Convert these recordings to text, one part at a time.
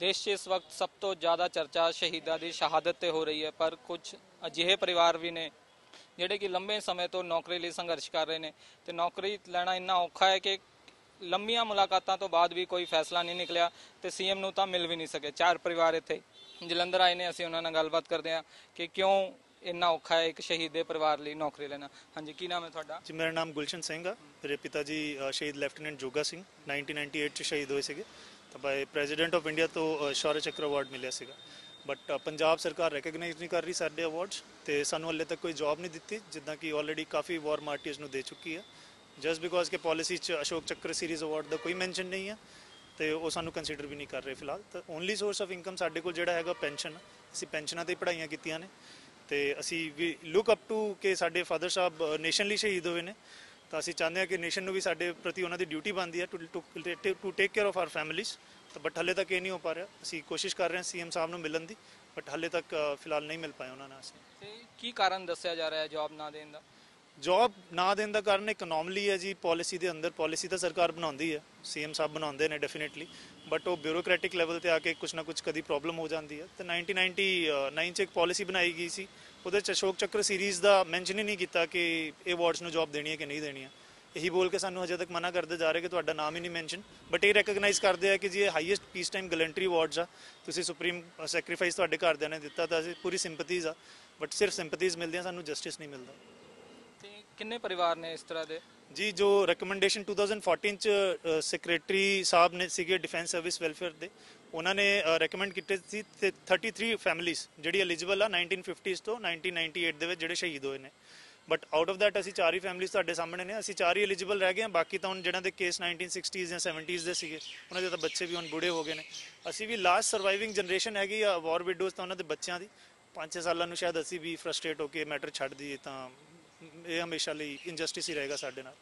ਦੇਸ਼ 'ਚ ਇਸ ਵਕਤ ਸਭ ਤੋਂ ਜ਼ਿਆਦਾ ਚਰਚਾ ਸ਼ਹੀਦਾਂ ਦੀ ਸ਼ਹਾਦਤ ਤੇ ਹੋ ਰਹੀ ਹੈ, ਪਰ ਕੁਝ ਅਜਿਹੇ ਪਰਿਵਾਰ ਵੀ ਨੇ ਜਿਹੜੇ ਕਿ ਲੰਬੇ ਸਮੇਂ ਤੋਂ ਨੌਕਰੀ ਲਈ ਸੰਘਰਸ਼ ਕਰ ਰਹੇ ਨੇ ਤੇ ਨੌਕਰੀ ਲੈਣਾ ਇੰਨਾ ਔਖਾ ਹੈ ਕਿ ਲੰਮੀਆਂ ਮੁਲਾਕਾਤਾਂ ਤੋਂ ਬਾਅਦ ਵੀ ਕੋਈ ਫੈਸਲਾ ਨਹੀਂ ਨਿਕਲਿਆ ਤੇ ਸੀਐਮ ਨੂੰ ਤਾਂ ਮਿਲ ਵੀ ਨਹੀਂ ਸਕੇ। ਚਾਰ ਪਰਿਵਾਰ ਇੱਥੇ ਜਲੰਧਰ ਆਏ ਨੇ, ਅਸੀਂ ਉਹਨਾਂ ਨਾਲ ਗੱਲਬਾਤ ਕਰਦੇ ਹਾਂ ਕਿ ਕਿਉਂ ਇੰਨਾ ਔਖਾ ਹੈ ਇੱਕ ਸ਼ਹੀਦ ਦੇ ਪਰਿਵਾਰ ਲਈ ਨੌਕਰੀ ਲੈਣਾ। ਹਾਂਜੀ, ਕੀ ਨਾਮ ਹੈ ਤੁਹਾਡਾ? ਜੀ, ਮੇਰਾ ਨਾਮ ਗੁਲਸ਼ਨ ਸਿੰਘ ਆ। ਮੇਰੇ ਪਿਤਾ ਜੀ ਸ਼ਹੀਦ ਲੈਫਟੀਨੈਂਟ ਜੋਗਾ ਸਿੰਘ, 1998 ਚ ਸ਼ਹੀਦ ਹੋਏ ਸੀਗੇ। ਬਾਈ ਪ੍ਰੈਜ਼ੀਡੈਂਟ ਆਫ ਇੰਡੀਆ ਤੋਂ ਅ, ਸ਼ੌਰਯ ਚੱਕਰ ਅਵਾਰਡ ਮਿਲਿਆ ਸੀਗਾ। ਬਟ ਪੰਜਾਬ ਸਰਕਾਰ ਰੈਕਗਨਾਈਜ਼ ਨਹੀਂ ਕਰ ਰਹੀ ਸਾਡੇ ਅਵਾਰਡਸ ਤੇ ਸਾਨੂੰ ਹਲੇ ਤੱਕ ਕੋਈ ਜੌਬ ਨਹੀਂ ਦਿੱਤੀ ਜਿੱਦਾਂ ਕਿ ਆਲਰੇਡੀ ਕਾਫੀ ਵਾਰ ਮਾਰਟੀਜ਼ ਨੂੰ ਦੇ ਚੁੱਕੀ ਹੈ ਜਸਟ ਬਿਕੋਜ਼ ਕਿ ਪਾਲਿਸੀ ਚ ਅਸ਼ੋਕ ਚੱਕਰ ਸੀਰੀਜ਼ ਅਵਾਰਡ ਦਾ ਕੋਈ ਮੈਂਸ਼ਨ ਨਹੀਂ ਹੈ ਤੇ ਉਹ ਸਾਨੂੰ ਕੰਸੀਡਰ ਵੀ ਨਹੀਂ ਕਰ ਰਹੇ ਫਿਲਹਾਲ। ਤਾਂ ਓਨਲੀ ਸੋਰਸ ਆਫ ਇਨਕਮ ਸਾਡੇ ਕੋਲ ਜਿਹੜਾ ਹੈਗਾ ਪੈਨਸ਼ਨ ਅਸੀਂ ਪੈਨਸ਼ਨਾਂ ਤੇ ਹੀ ਪੜ੍ਹਾਈਆਂ ਕੀਤੀਆਂ ਨੇ ਤੇ ਅਸੀਂ ਵੀ ਲੁੱਕ ਅਪ ਟੂ ਕਿ ਸਾਡੇ ਫਾਦਰ ਸਾਹਿਬ ਨੇਸ਼ਨ ਲਈ ਸ਼ਹੀਦ ਹੋਏ ਨੇ। ਤਾਂ ਅਸੀਂ ਚਾਹੁੰਦੇ ਹਾਂ ਕਿ ਨੇਸ਼ਨ ਨੂੰ ਵੀ ਸਾਡੇ ਪ੍ਰਤੀ ਉਹਨਾਂ ਦੀ ਡਿਊਟੀ ਬਣਦੀ ਹੈ to to take care of our families ਤਾਂ ਬਟ ਹਲੇ ਤੱਕ ਇਹ ਨਹੀਂ ਹੋ ਪਾ ਰਿਹਾ। ਅਸੀਂ ਕੋਸ਼ਿਸ਼ ਕਰ ਰਹੇ ਹਾਂ ਸੀਐਮ ਸਾਹਿਬ ਨੂੰ ਮਿਲਣ ਦੀ ਬਟ ਹਲੇ ਤੱਕ ਫਿਲਹਾਲ ਨਹੀਂ ਮਿਲ ਪਾਏ ਉਹਨਾਂ ਨਾਲ ਅਸੀਂ। ਤੇ ਕੀ ਕਾਰਨ ਦੱਸਿਆ ਜਾ ਰਿਹਾ ਹੈ ਜੌਬ ਨਾ ਦੇਣ ਦਾ? ਜੌਬ ਨਾ ਦੇਣ ਦਾ ਕਾਰਨ ਇੱਕ ਅਨੋਮਲੀ ਹੈ ਜੀ ਪਾਲਿਸੀ ਦੇ ਅੰਦਰ ਪਾਲਿਸੀ ਤਾਂ ਸਰਕਾਰ ਬਣਾਉਂਦੀ ਹੈ ਸੀਐਮ ਸਾਹਿਬ ਬਣਾਉਂਦੇ ਨੇ ਡੈਫੀਨਿਟਲੀ ਬਟ ਉਹ ਬਿਊਰੋਕ੍ਰੈਟਿਕ ਲੈਵਲ ਤੇ ਆ ਕੇ ਕੁਝ ਨਾ ਕੁਝ ਕਦੀ ਪ੍ਰੋਬਲਮ ਹੋ ਜਾਂਦੀ ਹੈ। ਤੇ 1999 ਚ ਇੱਕ ਪਾਲਿਸੀ ਬਣਾਈ ਗਈ ਸੀ ਉਹਦੇ ਚ ਅਸ਼ੋਕ ਚੱਕਰ ਸੀਰੀਜ਼ ਦਾ ਮੈਂਸ਼ਨ ਹੀ ਨਹੀਂ ਕੀਤਾ ਕਿ ਇਹ ਅਵਾਰਡਸ ਨੂੰ ਜੌਬ ਦੇਣੀ ਹੈ ਕਿ ਨਹੀਂ ਦੇਣੀ ਹੈ। ਇਹੀ ਬੋਲ ਕੇ ਸਾਨੂੰ ਹਜੇ ਤੱਕ ਮਨਾ ਕਰਦੇ ਜਾ ਰਹੇ ਕਿ ਤੁਹਾਡਾ ਨਾਮ ਹੀ ਨਹੀਂ ਮੈਂਸ਼ਨ ਬਟ ਇਹ ਰੈਕਗਨਾਈਜ਼ ਕਰਦੇ ਆ ਕਿ ਜੀ ਇਹ highest peace time gallantry awards ਆ। ਤੁਸੀਂ ਸੁਪਰੀਮ ਸੈਕਰੀਫਾਈਸ ਤੁਹਾਡੇ ਘਰਦਿਆਂ ਨੇ ਦਿੱਤਾ ਤਾਂ ਪੂਰੀ ਸਿੰਪਥੀਜ਼ ਆ ਬਟ ਸਿਰਫ ਸਿੰਪਥੀਜ਼ ਮਿਲਦੀਆਂ ਸਾਨੂੰ ਜਸਟਿਸ ਨਹੀਂ ਮਿਲਦਾ। ਤੇ ਕਿੰਨੇ ਪਰਿਵਾਰ ਨੇ ਇਸ ਤਰ੍ਹਾਂ ਦੇ? ਜੀ ਜੋ ਰეკਮੈਂਡੇਸ਼ਨ 2014 ਚ ਸੈਕਰੇਟਰੀ ਸਾਹਿਬ ਨੇ ਸੀਗੇ ਡਿਫੈਂਸ ਸਰਵਿਸ ਵੈਲਫੇਅਰ ਦੇ ਉਹਨਾਂ ਨੇ ਰეკਮੈਂਡ ਕੀਤੇ ਸੀ 33 ਫੈਮਲੀਜ਼ ਜਿਹੜੀ ਐਲੀਜੀਬਲ ਆ 1950s ਤੋਂ 1998 ਦੇ ਵਿੱਚ ਜਿਹੜੇ ਸ਼ਹੀਦ ਹੋਏ ਨੇ। ਬਟ ਆਊਟ ਆਫ ਦੈਟ ਅਸੀਂ ਚਾਰ ਹੀ ਫੈਮਿਲੀਜ਼ ਤੁਹਾਡੇ ਸਾਹਮਣੇ ਨੇ। ਅਸੀਂ ਚਾਰ ਹੀ ਐਲੀਜੀਬਲ ਰਹਿ ਗਏ ਹਾਂ। ਬਾਕੀ ਤਾਂ ਹੁਣ ਜਿਹਨਾਂ ਦੇ ਕੇਸ 1960s ਜਾਂ 70s ਦੇ ਸੀਗੇ, ਉਹਨਾਂ ਦੇ ਤਾਂ ਬੱਚੇ ਵੀ ਹੁਣ ਬੁੜੇ ਹੋ ਗਏ ਨੇ। ਅਸੀਂ ਵੀ ਲਾਸਟ ਸਰਵਾਈਵਿੰਗ ਜਨਰੇਸ਼ਨ ਹੈਗੀ ਆ ਵਾਰ ਵਿਡੋਜ਼ ਤਾਂ ਉਹਨਾਂ ਦੇ ਬੱਚਿਆਂ ਦੀ। 5-6 ਸਾਲਾਂ ਨੂੰ ਸ਼ਾਇਦ ਅਸੀਂ ਵੀ ਫਰਸਟ੍ਰੇਟ ਹੋ ਕੇ ਮੈਟਰ ਛੱਡ ਦਈਏ ਤਾਂ ਇਹ ਹਮੇਸ਼ਾ ਲਈ ਇਨਜਸਟਿਸ ਹੀ ਰਹੇਗਾ ਸਾਡੇ ਨਾਲ।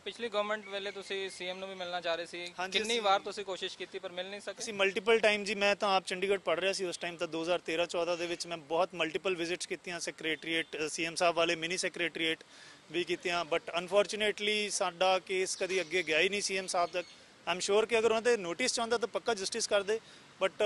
ਪਿਛਲੀ ਗਵਰਨਮੈਂਟ ਵੇਲੇ ਤੁਸੀਂ ਸੀਐਮ ਨੂੰ ਵੀ ਮਿਲਣਾ ਚਾਹ ਰਹੇ ਸੀ। ਹਾਂਜੀ, ਕਿੰਨੀ ਅਸੀਂ- ਵਾਰ ਤੁਸੀਂ ਕੋਸ਼ਿਸ਼ ਕੀਤੀ ਪਰ ਮਿਲ ਨਹੀਂ ਸਕੇ? ਅਸੀਂ ਮਲਟੀਪਲ ਟਾਈਮ ਜੀ ਮੈਂ ਤਾਂ ਆਪ ਚੰਡੀਗੜ੍ਹ ਪੜ੍ਹ ਰਿਹਾ ਸੀ ਉਸ ਟਾਈਮ ਤਾਂ 2013-14 ਦੇ ਵਿੱਚ ਮੈਂ ਬਹੁਤ ਮਲਟੀਪਲ ਵਿਜ਼ਿਟਸ ਕੀਤੀਆਂ। ਸੈਕਟਰੀਏਟ ਸੀਐਮ ਸਾਹਿਬ ਵਾਲੇ ਮਿਨੀ ਸੈਕਟਰੀਏਟ ਵੀ ਕੀਤੀਆਂ। ਬਟ ਅਨਫੋਰਚੂਨੇਟਲੀ ਸਾਡਾ ਕੇਸ ਕਦੀ ਅੱਗੇ ਗਿਆ ਹੀ ਨਹੀਂ ਸੀਐਮ ਸਾਹਿਬ ਤੱਕ। ਆਮ ਸ਼ੋਰ ਕਿ ਅਗਰ ਉਹਨਾਂ ਦੇ ਨੋਟਿਸ ਚਾਹੁੰਦਾ ਤਾਂ ਪੱਕਾ ਜਸਟਿਸ ਕਰਦੇ ਬਟ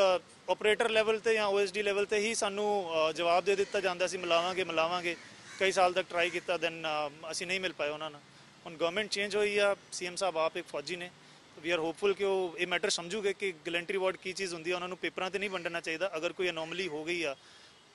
ਆਪਰੇਟਰ ਲੈਵਲ ਤੇ ਜਾਂ ਓਐਸਡੀ ਲੈਵਲ ਤੇ ਹੀ ਸਾਨੂੰ ਅ, ਜਵਾਬ ਦੇ ਦਿੱਤਾ ਜਾਂਦਾ ਸੀ ਮਿਲਾਵਾਂਗੇ ਮਿਲਾਵਾਂਗੇ। ਕਈ ਸਾਲ ਤੱਕ ਟਰਾਈ ਕੀਤਾ ਦੈਨ ਅਸੀਂ ਨਹੀਂ ਮਿਲ ਪਾਏ ਉਹਨਾਂ ਨਾਲ। ਹੁਣ ਗਵਰਨਮੈਂਟ ਚੇਂਜ ਹੋਈ ਆ ਸੀਐਮ ਸਾਹਿਬ ਆਪ ਇੱਕ ਫੌਜੀ ਨੇ ਵੀ ਆਰ ਹੋਪਫੁਲ ਕਿ ਉਹ ਇਹ ਮੈਟਰ ਸਮਝੂਗੇ ਕਿ ਗਲੈਂਟਰੀ ਵਾਰਡ ਕੀ ਚੀਜ਼ ਹੁੰਦੀ ਹੈ ਉਹਨਾਂ ਨੂੰ ਪੇਪਰਾਂ ਤੇ ਨਹੀਂ ਵੰਡਣਾ ਚਾਹੀਦਾ। ਅਗਰ ਕੋਈ ਅਨੋਮਲੀ ਹੋ ਗਈ ਆ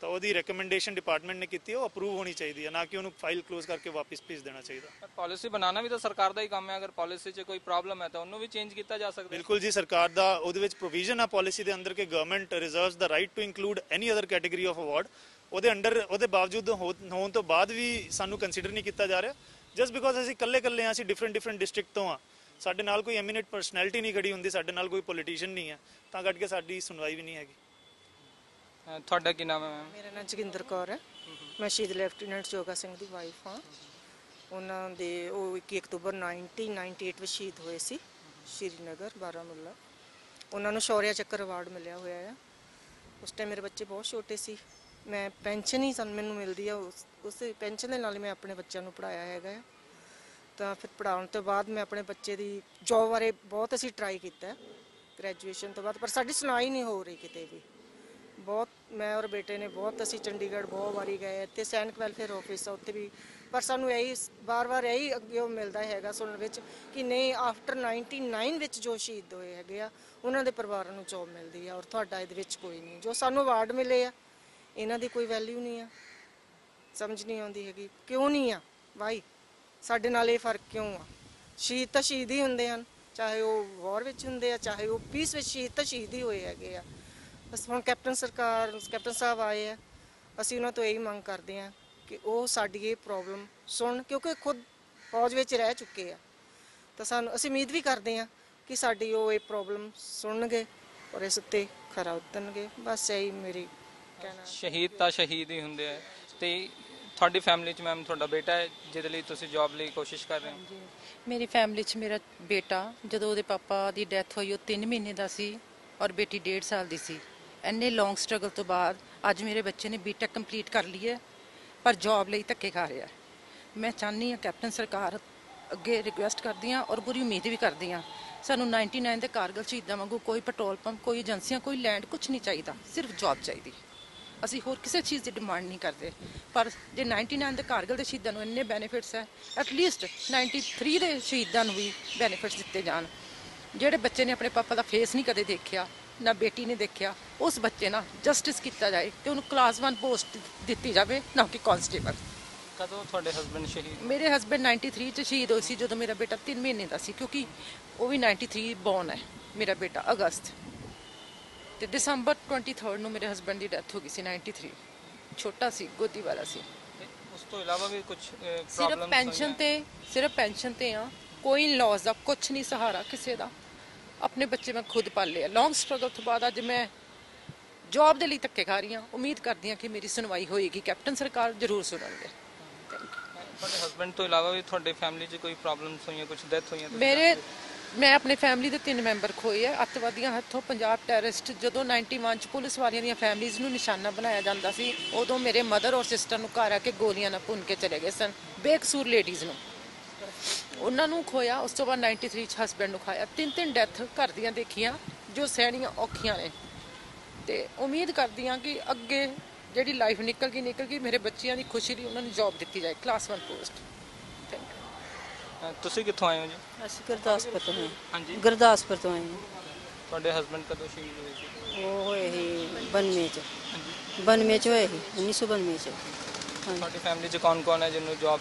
ਤਾਂ ਉਹਦੀ ਰეკਮੈਂਡੇਸ਼ਨ ਡਿਪਾਰਟਮੈਂਟ ਨੇ ਕੀਤੀ ਉਹ ਅਪਰੂਵ ਹੋਣੀ ਚਾਹੀਦੀ ਹੈ ਨਾ ਕਿ ਉਹਨੂੰ ਫਾਈਲ ਕਲੋਜ਼ ਕਰਕੇ ਵਾਪਸ ਭੇਜ ਦੇਣਾ ਚਾਹੀਦਾ। ਪਾਲਿਸੀ ਬਣਾਉਣਾ ਵੀ ਤਾਂ ਸਰਕਾਰ ਦਾ ਹੀ ਕੰਮ ਹੈ ਅਗਰ ਪਾਲਿਸੀ 'ਚ ਕੋਈ ਪ੍ਰੋਬਲਮ ਹੈ ਤਾਂ ਉਹਨੂੰ ਵੀ ਚੇਂਜ ਕੀਤਾ ਜਾ ਸਕਦਾ ਬਿਲਕੁਲ ਜੀ ਸਰਕਾਰ ਦਾ ਉਹਦੇ ਵਿੱਚ ਪ੍ਰੋਵੀਜ਼ਨ ਆ ਪਾਲਿਸੀ ਦੇ ਅੰਦਰ ਕਿ government reserves the right to include any other category of award ਉਹਦੇ ਅੰਡਰ ਉਹਦੇ ਬਾਵਜੂਦ ਹੋਣ ਤੋਂ ਬਾਅਦ ਵੀ ਸਾਨੂੰ ਕੰਸੀਡਰ ਨਹੀਂ ਕੀਤਾ ਜਾ ਰਿਹਾ। ਜਸਟ ਬਿਕੋਜ਼ ਅਸੀਂ ਇਕੱਲੇ ਇਕੱਲੇ ਆ ਅਸੀਂ ਡਿਫਰੈਂਟ ਡਿਫਰੈਂਟ ਡਿਸਟ੍ਰਿਕਟ ਤੋਂ ਆ ਸਾਡੇ ਨਾਲ ਕੋਈ ਐਮੀਨੇਟ ਪਰਸਨੈਲਿਟੀ ਨਹੀਂ ਖੜੀ ਹੁੰਦੀ ਸਾਡੇ ਨਾਲ ਕੋਈ ਪੋਲੀਟੀਸ਼ੀਅਨ ਨਹੀਂ ਹੈ ਤਾਂ ਕਰਕੇ ਸਾਡੀ ਸੁਣਵਾਈ ਵੀ ਨਹੀਂ ਹੈਗੀ। ਅਹ ਤੁਹਾਡਾ ਕੀ ਨਾਮ ਹੈ ਮੈਮ? ਮੇਰਾ ਨਾਮ ਜੋਗਿੰਦਰ ਕੌਰ ਹੈ। ਮੈਂ ਸ਼ਹੀਦ ਲੈਫਟੀਨੈਂਟ ਜੋਗਾ ਸਿੰਘ ਦੀ ਵਾਈਫ ਹਾਂ। ਉਹਨਾਂ ਦੇ ਉਹ 21 ਅਕਤੂਬਰ 1998 ਵਿੱਚ ਸ਼ਹੀਦ ਹੋਏ ਸੀ ਸ਼੍ਰੀਨਗਰ ਬਾਰਾਮੂਲਾ। ਉਹਨਾਂ ਨੂੰ ਸ਼ੌਰਿਆ ਚੱਕਰ ਅਵਾਰਡ ਮਿਲਿਆ ਹੋਇਆ ਹੈ ਉਸ ਟਾਈਮ ਮੇਰੇ ਬੱਚੇ ਬਹੁਤ ਛੋਟੇ ਸੀ। ਮੈਂ ਪੈਨਸ਼ਨ ਹੀ ਸਾਨੂੰ ਮੈਨੂੰ ਮਿਲਦੀ ਆ ਉਸ ਉਸ ਪੈਨਸ਼ਨ ਦੇ ਨਾਲ ਹੀ ਮੈਂ ਆਪਣੇ ਬੱਚਿਆਂ ਨੂੰ ਪੜਾਇਆ ਹੈਗਾ ਆ। ਤਾਂ ਫਿਰ ਪੜਾਉਣ ਤੋਂ ਬਾਅਦ ਮੈਂ ਆਪਣੇ ਬੱਚੇ ਦੀ ਜੋਬ ਬਾਰੇ ਬਹੁਤ ਅਸੀਂ ਟਰਾਈ ਕੀਤਾ ਗ੍ਰੈਜੂਏਸ਼ਨ ਤੋਂ ਬਾਅਦ, ਪਰ ਸਾਡੀ ਸੁਣਾਈ ਨਹੀਂ ਹੋ ਰਹੀ ਕਿਤੇ ਵੀ। ਬਹੁਤ, ਮੈਂ ਔਰ ਬੇਟੇ ਨੇ ਬਹੁਤ ਅਸੀਂ ਚੰਡੀਗੜ੍ਹ ਬਹੁਤ ਵਾਰੀ ਗਏ ਤੇ ਸੈਨਿਕ ਵੈਲਫੇਅਰ ਆਫਿਸ ਆ, ਉੱਥੇ ਵੀ। ਪਰ ਸਾਨੂੰ ਇਹੀ ਵਾਰ-ਵਾਰ ਇਹੀ ਅੱਗੇ ਉਹ ਮਿਲਦਾ ਹੈਗਾ ਸੁਣਨ ਵਿੱਚ ਕਿ ਨਹੀਂ ਆਫਟਰ 99 ਵਿੱਚ ਜੋ ਸ਼ਹੀਦ ਹੋਏ ਹੈਗੇ ਆ, ਉਹਨਾਂ ਦੇ ਪਰਿਵਾਰਾਂ ਨੂੰ ਜੋਬ ਮਿਲਦੀ ਆ ਔਰ ਤੁਹਾਡਾ ਇਹਦੇ ਵਿੱਚ ਕੋਈ ਨਹੀਂ। ਜੋ ਸਾਨੂੰ ਅਵਾਰਡ ਮਿਲੇ ਆ ਇਹਨਾਂ ਦੀ ਕੋਈ ਵੈਲਿਊ ਨਹੀਂ ਆ। ਸਮਝ ਨਹੀਂ ਆਉਂਦੀ ਹੈਗੀ। ਕਿਉਂ ਨਹੀਂ ਆ? ਵਾਈ ਸਾਡੇ ਨਾਲ ਇਹ ਫ਼ਰਕ ਕਿਉਂ ਆ? ਸ਼ਹੀਦ ਤਾਂ ਸ਼ਹੀਦ ਹੀ ਹੁੰਦੇ ਹਨ। ਚਾਹੇ ਉਹ ਵਾਰ ਵਿੱਚ ਹੁੰਦੇ ਆ, ਚਾਹੇ ਉਹ ਪੀਸ ਵਿੱਚ ਸ਼ਹੀਦ ਤਾਂ ਸ਼ਹੀਦ ਹੀ ਹੋਏ ਹੈਗੇ ਆ। ਬਸ ਹੁਣ ਕੈਪਟਨ ਸਰਕਾਰ ਕੈਪਟਨ ਸਾਹਿਬ ਆਏ ਆ। ਅਸੀਂ ਉਹਨਾਂ ਤੋਂ ਇਹੀ ਮੰਗ ਕਰਦੇ ਆ ਕਿ ਉਹ ਸਾਡੀ ਇਹ ਪ੍ਰੋਬਲਮ ਸੁਣ, ਕਿਉਂਕਿ ਖੁਦ ਫੌਜ ਵਿੱਚ ਰਹਿ ਚੁੱਕੇ ਆ। ਤਾਂ ਸਾਨੂੰ, ਅਸੀਂ ਉਮੀਦ ਵੀ ਕਰਦੇ ਆ ਕਿ ਸਾਡੀ ਉਹ ਇਹ ਪ੍ਰੋਬਲਮ ਸੁਣਨਗੇ ਔਰ ਇਸ ਉੱਤੇ ਖਰਾ ਉਤਰਨਗੇ। ਬਸ ਇਹੀ ਮੇਰੀ ਕਹਿਣਾ ਸ਼ਹੀਦ ਤਾਂ ਸ਼ਹੀਦ ਹੀ ਹੁੰਦੇ ਆ। ਤੇ ਤੁਹਾਡੀ ਫੈਮਿਲੀ 'ਚ ਮੈਮ ਤੁਹਾਡਾ ਬੇਟਾ ਹੈ ਜਿਹਦੇ ਲਈ ਤੁਸੀਂ ਜੌਬ ਲਈ ਕੋਸ਼ਿਸ਼ ਕਰ ਰਹੇ ਹੋ? ਜੀ ਮੇਰੀ ਫੈਮਿਲੀ 'ਚ ਮੇਰਾ ਬੇਟਾ ਜਦੋਂ ਉਹਦੇ ਪਾਪਾ ਦੀ ਡੈਥ ਹੋਈ ਉਹ 3 ਮਹੀਨੇ ਦਾ ਸੀ ਔਰ ਬੇਟੀ 1.5 ਸਾਲ ਦੀ ਸੀ। ਇੰਨੇ ਲੌਂਗ ਸਟਰਗਲ ਤੋਂ ਬਾਅਦ ਅੱਜ ਮੇਰੇ ਬੱਚੇ ਨੇ ਬੀਟੈਕ ਕੰਪਲੀਟ ਕਰ ਲਈ ਹੈ ਪਰ ਜੌਬ ਲਈ ਧੱਕੇ ਖਾ ਰਿਹਾ। ਮੈਂ ਚਾਹੁੰਦੀ ਹਾਂ ਕੈਪਟਨ ਸਰਕਾਰ ਅੱਗੇ ਰਿਕੁਐਸਟ ਕਰਦੀ ਹਾਂ ਔਰ ਪੂਰੀ ਉਮੀਦ ਵੀ ਕਰਦੀ ਹਾਂ ਸਾਨੂੰ 99 ਦੇ ਕਾਰਗਲ ਸ਼ਹੀਦਾਂ ਵਾਂਗੂ ਕੋਈ ਪੈਟਰੋਲ ਪੰਪ ਕੋਈ ਏਜੰਸੀਆਂ ਕੋਈ ਲੈਂਡ ਕੁਝ ਨਹੀਂ ਚਾਹੀਦਾ ਸਿਰਫ ਜੌਬ ਚਾਹੀਦੀ ਅਸੀਂ ਹੋਰ ਕਿਸੇ ਚੀਜ਼ ਦੀ ਡਿਮਾਂਡ ਨਹੀਂ ਕਰਦੇ। ਪਰ ਜੇ 99 ਦੇ ਕਾਰਗਲ ਦੇ ਸ਼ਹੀਦਾਂ ਨੂੰ ਇੰਨੇ ਬੈਨੀਫਿਟਸ ਹੈ ਐਟਲੀਸਟ 93 ਦੇ ਸ਼ਹੀਦਾਂ ਨੂੰ ਵੀ ਬੈਨੀਫਿਟਸ ਦਿੱਤੇ ਜਾਣ। ਜਿਹੜੇ ਬੱਚੇ ਨੇ ਆਪਣੇ ਪਾਪਾ ਦਾ ਫੇਸ ਨਹੀਂ ਕਦੇ ਦੇਖਿਆ ਨਾ ਬੇਟੀ ਨੇ ਦੇਖਿਆ ਉਸ ਬੱਚੇ ਨਾਲ ਜਸਟਿਸ ਕੀਤਾ ਜਾਏ ਤੇ ਉਹਨੂੰ ਕਲਾਸ 1 ਪੋਸਟ ਦਿੱਤੀ ਜਾਵੇ ਨਾ ਕਿ ਕਾਂਸਟੇਬਲ ਕਦੋਂ ਤੁਹਾਡੇ ਹਸਬੰਡ ਸ਼ਹੀਦ ਮੇਰੇ ਹਸਬੰਡ 93 ਚ ਸ਼ਹੀਦ ਹੋਏ ਸੀ ਜਦੋਂ ਮੇਰਾ ਬੇਟਾ 3 ਮਹੀਨੇ ਦਾ ਸੀ ਕਿਉਂਕਿ ਉਹ ਵੀ 93 ਬੌਰਨ ਹੈ ਮੇਰਾ ਬੇਟਾ ਅਗਸਤ। ਤੇ ਦਸੰਬਰ 23 ਨੂੰ ਮੇਰੇ ਹਸਬੰਡ ਦੀ ਡੈਥ ਹੋ ਗਈ ਸੀ 93 ਛੋਟਾ ਸੀ ਗੋਦੀ ਵਾਲਾ ਸੀ। ਉਸ ਤੋਂ ਇਲਾਵਾ ਵੀ ਕੁਝ ਸਿਰਫ ਪੈਨਸ਼ਨ ਤੇ ਸਿਰਫ ਪੈਨਸ਼ਨ ਤੇ ਆ ਕੋਈ ਲੌਸ ਦਾ ਕੁਝ ਨਹੀਂ ਸਹਾਰਾ ਕਿਸੇ ਦਾ। ਆਪਣੇ ਬੱਚੇ ਮੈਂ ਖੁਦ ਪਾਲੇ ਆ। ਲੌਂਗ ਸਟਰਗਲ ਤੋਂ ਬਾਅਦ ਅੱਜ ਮੈਂ ਜੌਬ ਦੇ ਲਈ ਧੱਕੇ ਖਾ ਰਹੀ ਹਾਂ। ਉਮੀਦ ਕਰਦੀ ਹਾਂ ਕਿ ਮੇਰੀ ਸੁਣਵਾਈ ਹੋਏਗੀ। ਕੈਪਟਨ ਸਰਕਾਰ ਜ਼ਰੂਰ ਸੁਣਨਗੇ। ਤੁਹਾਡੇ ਹਸਬੰਡ ਤੋਂ ਇਲਾਵਾ ਵੀ ਤੁਹਾਡੇ ਫੈਮਿਲੀ 'ਚ ਕੋਈ ਪ੍ਰੋਬਲਮਸ ਹੋਈਆਂ ਕੁਝ ਡੈਥ ਹੋਈਆਂ? ਤਾਂ ਮੇਰੇ ਮੈਂ ਆਪਣੇ ਫੈਮਿਲੀ ਦੇ ਤਿੰਨ ਮੈਂਬਰ ਖੋਏ ਆ, ਅੱਤਵਾਦੀਆਂ ਹੱਥੋਂ ਪੰਜਾਬ ਟੈਰਰਿਸਟ ਜਦੋਂ 91 ਚ ਪੁਲਿਸ ਵਾਲਿਆਂ ਦੀਆਂ ਫੈਮਿਲੀਆਂ ਨੂੰ ਨਿਸ਼ਾਨਾ ਬਣਾਇਆ ਜਾਂਦਾ ਸੀ, ਉਦੋਂ ਮੇਰੇ ਮਦਰ ਔਰ ਸਿਸਟਰ ਨੂੰ ਘਰ ਆ ਕੇ ਗੋਲੀਆਂ ਨਾਲ ਭੁੰਨ ਕੇ ਚਲੇ ਗਏ ਸਨ, ਬੇਕਸੂਰ ਲੇਡੀਜ਼ ਨੂੰ। ਉਹਨਾਂ ਨੂੰ ਖੋਇਆ, ਉਸ ਤੋਂ ਬਾਅਦ 93 ਚ ਹਸਬੰਡ ਨੂੰ ਖਾਇਆ। ਤਿੰਨ ਤਿੰਨ ਡੈਥ ਘਰ ਦੀਆਂ ਦੇਖੀਆਂ, ਜੋ ਸਹਿਣੀਆਂ ਔਖੀਆਂ ਨੇ। ਤੇ ਉਮੀਦ ਕਰਦੀ ਹਾਂ ਕਿ ਅੱਗੇ ਜਿਹੜੀ ਲਾਈਫ ਨਿਕਲ ਗਈ ਨਿਕਲ ਗਈ ਮੇਰੇ ਬੱਚਿਆਂ ਦੀ ਖੁਸ਼ੀ ਲਈ ਉਹਨਾਂ ਨੂੰ ਜੌਬ ਦਿੱਤੀ ਜਾਏ ਕਲਾਸ 1 ਪੋਸਟ ਅ, ਤੁਸੀਂ ਕਿੱਥੋਂ ਆਏ ਹੋ ਜੀ? ਅਸੀਂ ਗੁਰਦਾਸਪੁਰ ਤੋਂ ਹਾਂ। ਹਾਂਜੀ। ਗੁਰਦਾਸਪੁਰ ਤੋਂ ਆਏ ਹਾਂ। ਤੁਹਾਡੇ ਹਸਬੰਡ ਕਦੋਂ ਸ਼ਹੀਦ ਹੋਏ ਸੀ? ਉਹ ਹੋਏ ਸੀ ਬਨਮੇ ਚ। ਬਨਮੇ ਚ ਹੋਏ ਸੀ 1992 ਚ। ਹਾਂਜੀ। ਤੁਹਾਡੀ ਫੈਮਿਲੀ 'ਚ ਕੌਣ ਕੌਣ ਹੈ ਜਿਹਨੂੰ ਜੌਬ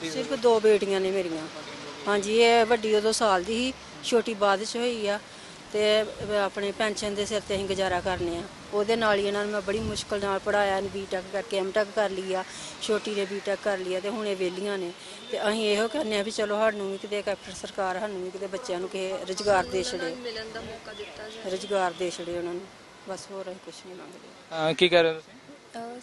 ਦੀ ਸਿਰਫ ਦੋ ਬੇਟੀਆਂ ਨੇ ਮੇਰੀਆਂ। ਹਾਂਜੀ ਇਹ ਵੱਡੀ ਉਦੋਂ ਸਾਲ ਦੀ ਸੀ ਛੋਟੀ ਬਾਅਦ ਚ ਹੋਈ ਆ। ਤੇ ਆਪਣੇ ਪੈਨਸ਼ਨ ਦੇ ਸਿਰ ਤੇ ਅਸੀਂ ਗੁਜ਼ਾਰਾ ਕਰਨੇ ਆ। ਉਹਦੇ ਨਾਲ ਹੀ ਇਹਨਾਂ ਨੂੰ ਮੈਂ ਬੜੀ ਮੁਸ਼ਕਲ ਨਾਲ ਪੜਾਇਆ ਨੇ ਬੀਟੈਕ ਕਰਕੇ ਐਮਟੈਕ ਕਰ ਲਈ ਆ ਛੋਟੀ ਨੇ ਬੀਟੈਕ ਕਰ ਲਈ ਆ ਤੇ ਹੁਣ ਇਹ ਵਿਹਲੀਆਂ ਨੇ। ਤੇ ਅਸੀਂ ਇਹੋ ਕਹਿੰਦੇ ਆ ਵੀ ਚਲੋ ਸਾਨੂੰ ਵੀ ਕਿਤੇ ਕੈਪਟਨ ਸਰਕਾਰ ਸਾਨੂੰ ਵੀ ਕਿਤੇ ਬੱਚਿਆਂ ਨੂੰ ਕਿਸੇ ਰੁਜ਼ਗਾਰ ਦੇ ਛੜੇ ਮਿਲਣ ਦਾ ਮੌਕਾ ਦਿੱਤਾ ਜਾਏ ਰੁਜ਼ਗਾਰ ਦੇ ਛੜੇ ਉਹਨਾਂ ਨੂੰ। ਬਸ ਹੋਰ ਅਸੀਂ ਕੁਝ ਨਹੀਂ ਮੰਗਦੇ। ਕੀ ਕਹਿ ਰਹੇ ਹੋ ਤੁਸੀਂ?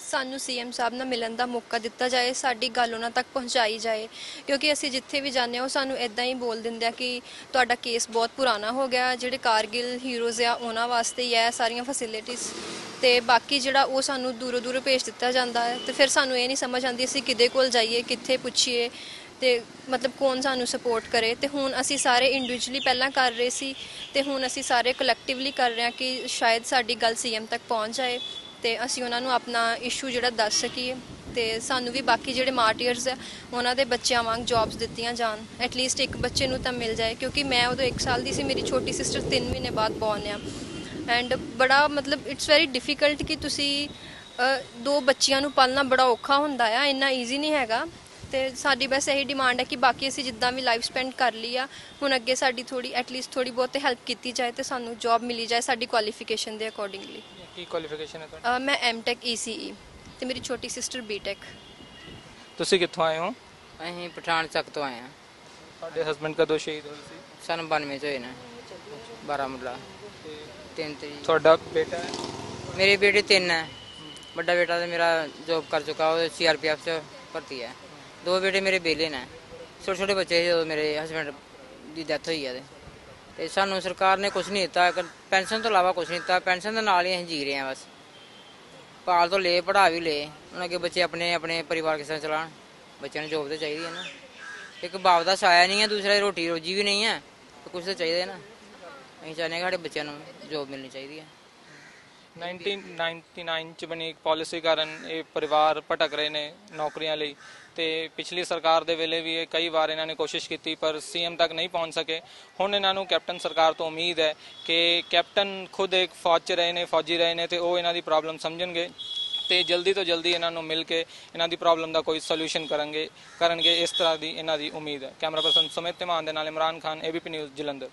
ਸਾਨੂੰ ਸੀਐਮ ਸਾਹਿਬ ਨਾਲ ਮਿਲਣ ਦਾ ਮੌਕਾ ਦਿੱਤਾ ਜਾਏ, ਸਾਡੀ ਗੱਲ ਉਹਨਾਂ ਤੱਕ ਪਹੁੰਚਾਈ ਜਾਏ। ਕਿਉਂਕਿ ਅਸੀਂ ਜਿੱਥੇ ਵੀ ਜਾਂਦੇ ਹਾਂ, ਉਹ ਸਾਨੂੰ ਇਦਾਂ ਹੀ ਬੋਲ ਦਿੰਦੇ ਆ ਕਿ ਤੁਹਾਡਾ ਕੇਸ ਬਹੁਤ ਪੁਰਾਣਾ ਹੋ ਗਿਆ, ਜਿਹੜੇ ਕਾਰਗਿਲ ਹੀਰੋਜ਼ ਆ, ਉਹਨਾਂ ਵਾਸਤੇ ਹੀ ਹੈ ਸਾਰੀਆਂ ਫੈਸਿਲਿਟੀਆਂ ਤੇ ਬਾਕੀ ਜਿਹੜਾ ਉਹ ਸਾਨੂੰ ਦੂਰੋਂ ਦੂਰੋਂ ਭੇਜ ਦਿੱਤਾ ਜਾਂਦਾ ਹੈ। ਤੇ ਫਿਰ ਸਾਨੂੰ ਇਹ ਨਹੀਂ ਸਮਝ ਆਉਂਦੀ ਅਸੀਂ ਕਿਹਦੇ ਕੋਲ ਜਾਈਏ, ਕਿੱਥੇ ਪੁੱਛੀਏ, ਤੇ ਮਤਲਬ ਕੌਣ ਸਾਨੂੰ ਸਪੋਰਟ ਕਰੇ। ਤੇ ਹੁਣ ਅਸੀਂ ਸਾਰੇ ਇੰਡੀਵਿਜੂਅਲੀ ਪਹਿਲਾਂ ਕਰ ਰਹੇ ਸੀ, ਤੇ ਹੁਣ ਅਸੀਂ ਸਾਰੇ ਕਲੈਕਟਿਵਲੀ ਕਰ ਰਹੇ ਹਾਂ ਕਿ ਸ਼ਾਇਦ ਸਾਡੀ ਗੱਲ ਸੀਐਮ ਤੱਕ ਪਹੁੰਚ ਜਾਏ। ਤੇ ਅਸੀਂ ਉਹਨਾਂ ਨੂੰ ਆਪਣਾ ਇਸ਼ੂ ਜਿਹੜਾ ਦੱਸ ਸਕੀਏ ਤੇ ਸਾਨੂੰ ਵੀ ਬਾਕੀ ਜਿਹੜੇ ਮਾਰਟੀਅਰਸ ਆ, ਉਹਨਾਂ ਦੇ ਬੱਚਿਆਂ ਵਾਂਗ ਜੌਬਸ ਦਿੱਤੀਆਂ ਜਾਣ। ਐਟਲੀਸਟ ਇੱਕ ਬੱਚੇ ਨੂੰ ਤਾਂ ਮਿਲ ਜਾਏ, ਕਿਉਂਕਿ ਮੈਂ ਉਦੋਂ 1 ਸਾਲ ਦੀ ਸੀ, ਮੇਰੀ ਛੋਟੀ ਸਿਸਟਰ 3 ਮਹੀਨੇ ਬਾਅਦ ਬੌਰਨ ਆ। ਐਂਡ ਬੜਾ ਮਤਲਬ ਇਟਸ ਵੈਰੀ ਡਿਫਿਕਲਟ ਕਿ ਤੁਸੀਂ ਦੋ ਬੱਚਿਆਂ ਨੂੰ ਪਾਲਣਾ ਬੜਾ ਔਖਾ ਹੁੰਦਾ ਆ, ਇੰਨਾ ਈਜ਼ੀ ਨਹੀਂ ਹੈਗਾ। ਤੇ ਸਾਡੀ ਬਸ ਇਹੀ ਡਿਮਾਂਡ ਹੈ ਕਿ ਬਾਕੀ ਅਸੀਂ ਜਿੱਦਾਂ ਵੀ ਲਾਈਫ ਸਪੈਂਡ ਕਰ ਲਈ ਆ, ਹੁਣ ਅੱਗੇ ਸਾਡੀ ਥੋੜੀ ਐਟਲੀਸਟ ਥੋੜੀ ਬਹੁਤ ਹੈਲਪ ਕੀਤੀ ਜਾਏ ਤੇ ਸਾਨੂੰ ਜੌਬ ਮਿਲੀ ਜਾਏ ਸਾਡੀ ਕੁਆਲੀਫਿਕੇਸ਼ਨ ਦੇ ਅਕੋਰਡਿੰਗਲੀ ਕੀ ਕੁਆਲੀਫਿਕੇਸ਼ਨ ਹੈ ਤੁਹਾਡੀ? ਮੈਂ ਐਮਟੈਕ ਈਸੀਈ ਤੇ ਮੇਰੀ ਛੋਟੀ ਸਿਸਟਰ ਬੀਟੈਕ ਤੁਸੀਂ ਕਿੱਥੋਂ ਆਏ ਹੋ? ਅਸੀਂ ਪਠਾਨ ਚੱਕ ਤੋਂ ਆਏ ਆ ਤੁਹਾਡੇ ਹਸਬੰਡ ਕਦੋਂ ਸ਼ਹੀਦ ਹੋਏ ਸੀ? ਸਨ 92 ਚ ਹੋਏ ਨੇ। ਬਾਰਾਮੂਲਾ ਤਿੰਨ ਤਰੀਕ ਤੁਹਾਡਾ ਬੇਟਾ ਹੈ? ਮੇਰੇ ਬੇਟੇ ਤਿੰਨ ਹੈ। ਵੱਡਾ ਬੇਟਾ ਤੇ ਮੇਰਾ ਜੋਬ ਕਰ ਚੁੱਕਾ ਉਹ ਸੀਆਰਪੀਐਫ ਚ ਭਰਤੀ ਹੈ। ਦੋ ਬੇਟੇ ਮੇਰੇ ਬੇਲੇ ਨੇ। ਛੋਟੇ ਛੋਟੇ ਬੱਚੇ ਸੀ ਜਦੋਂ ਮੇਰੇ ਹਸਬੰਡ ਦੀ ਡੈਥ ਹੋਈ ਹੈ ਤੇ। ਤੇ ਸਾਨੂੰ ਸਰਕਾਰ ਨੇ ਕੁਝ ਨਹੀਂ ਦਿੱਤਾ ਪੈਨਸ਼ਨ ਤੋਂ ਇਲਾਵਾ ਕੁਝ ਨਹੀਂ ਦਿੱਤਾ, ਪੈਨਸ਼ਨ ਦੇ ਨਾਲ ਹੀ ਅਸੀਂ ਜੀ ਰਹੇ ਹਾਂ ਬਸ। ਪਾਲ ਤੋਂ ਲੈ ਪੜਾ ਵੀ ਲੈ, ਹੁਣ ਅੱਗੇ ਬੱਚੇ ਆਪਣੇ ਆਪਣੇ ਪਰਿਵਾਰ ਕਿਸ ਤਰ੍ਹਾਂ ਚਲਾਉਣ, ਬੱਚਿਆਂ ਨੂੰ ਜੋਬ ਤੇ ਚਾਹੀਦੀ ਹੈ ਨਾ। ਇੱਕ ਬਾਪ ਦਾ ਸਾਇਆ ਨਹੀਂ ਹੈ, ਦੂਸਰਾ ਰੋਟੀ ਰੋਜੀ ਵੀ ਨਹੀਂ ਹੈ, ਤੇ ਕੁਝ ਤਾਂ ਚਾਹੀਦਾ ਹੈ ਨਾ। ਅਸੀਂ ਚਾਹੁੰਦੇ ਹਾਂ ਸਾਡੇ ਬੱਚਿਆਂ ਨੂੰ ਜੋਬ ਮਿਲਣੀ ਚਾਹੀਦੀ ਹੈ। 1999 ਚ ਬਣੀ ਇੱਕ ਪਾਲਿਸੀ ਕਾਰਨ ਇਹ ਪਰਿਵਾਰ ਭਟਕ ਰਹੇ ਨੇ ਨੌਕਰੀਆਂ ਲਈ। ਤੇ ਪਿਛਲੀ ਸਰਕਾਰ ਦੇ ਵੇਲੇ ਵੀ ਇਹ ਕਈ ਵਾਰ ਇਹਨਾਂ ਨੇ ਕੋਸ਼ਿਸ਼ ਕੀਤੀ, ਪਰ ਸੀਐਮ ਤੱਕ ਨਹੀਂ ਪਹੁੰਚ ਸਕੇ। ਹੁਣ ਇਹਨਾਂ ਨੂੰ ਕੈਪਟਨ ਸਰਕਾਰ ਤੋਂ ਉਮੀਦ ਹੈ ਕਿ ਕੈਪਟਨ ਖੁਦ ਇੱਕ ਫੌਜ 'ਚ ਰਹੇ ਨੇ, ਫੌਜੀ ਰਹੇ ਨੇ ਤੇ ਉਹ ਇਹਨਾਂ ਦੀ ਪ੍ਰੋਬਲਮ ਸਮਝਣਗੇ ਤੇ ਜਲਦੀ ਤੋਂ ਜਲਦੀ ਇਹਨਾਂ ਨੂੰ ਮਿਲ ਕੇ ਇਹਨਾਂ ਦੀ ਪ੍ਰੋਬਲਮ ਦਾ ਕੋਈ ਸੋਲੂਸ਼ਨ ਕਰਨਗੇ ਕਰਨਗੇ, ਇਸ ਤਰ੍ਹਾਂ ਦੀ ਇਹਨਾਂ ਦੀ ਉਮੀਦ ਹੈ। ਕੈਮਰਾ ਪਰਸਨ ਸੁਮਿਤ ਧਮਾਨ ਦੇ ਨਾਲ ਇਮਰਾਨ ਖਾਨ ਏਬੀਪੀ ਨਿਊਜ਼ ਜਲੰਧਰ।